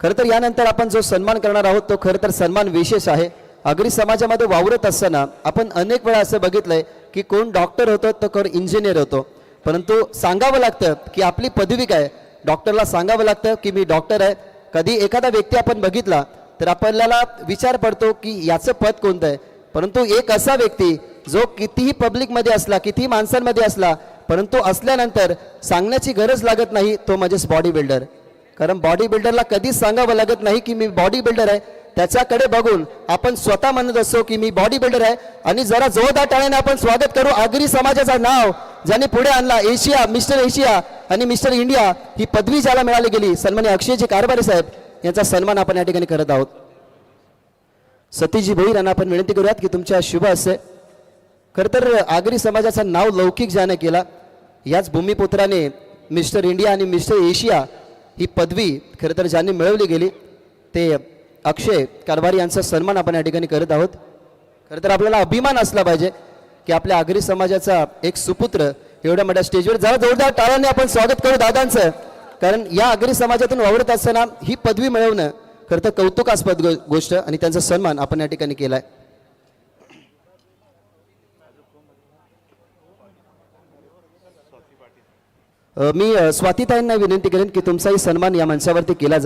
खरं तर यानंतर आपण जो सन्मान करणार आहोत तो खरं तर सन्मान विशेष आहे. अग्री समाजामध्ये वावरत असताना आपण अनेक वेळा असं बघितलंय की कोण डॉक्टर होतो तर कोण इंजिनियर होतो. परंतु सांगावं लागतं की आपली पदवी काय? डॉक्टरला सांगावं लागतं की मी डॉक्टर आहे. कधी एखादा व्यक्ती आपण बघितला तर आपल्याला विचार पडतो की याचं पद कोणतं आहे? परंतु एक असा व्यक्ती जो कितीही पब्लिकमध्ये असला कितीही माणसांमध्ये असला परंतु असल्यानंतर सांगण्याची गरज लागत नाही तो म्हणजेच बॉडी बिल्डर कारण बॉडी बिल्डरला कधीच सांगावं लागत नाही की मी बॉडी बिल्डर आहे. त्याच्याकडे बघून आपण स्वतः म्हणत असतो की मी बॉडी बिल्डर आहे. आणि जरा जोरदार टाळ्याने आपण स्वागत करू आगरी समाजाचं नाव ज्याने पुढे आणला एशिया मिस्टर एशिया आणि मिस्टर इंडिया ही पदवी ज्याला मिळाली गेली सन्मान्य अक्षयजी कारभारी साहेब यांचा सन्मान आपण या ठिकाणी करत आहोत. सतीजी भोईर यांना आपण विनंती करूयात की तुमच्या शुभ असे खरं तर आगरी समाजाचं नाव लौकिक ज्याने केला याच भूमिपुत्राने मिस्टर इंडिया आणि मिस्टर एशिया ही पदवी खरं तर ज्यांनी मिळवली गेली ते अक्षय कारभारी यांचा सन्मान आपण या ठिकाणी करत आहोत. खरं तर आपल्याला अभिमान असला पाहिजे की आपल्या आगरी समाजाचा एक सुपुत्र एवढ्या मोठ्या स्टेजवर जरा जोरदार टाळाने आपण स्वागत करू दादांचं. कारण या आगरी समाजातून वावरत असताना ही पदवी मिळवणं खरं तर कौतुकास्पद गो- गोष्ट आणि त्यांचा सन्मान आपण या ठिकाणी केला आहे मी स्वातीताईंना विनंती करेन की तुमचाही सन्मान या मंचावरती केला जाईल.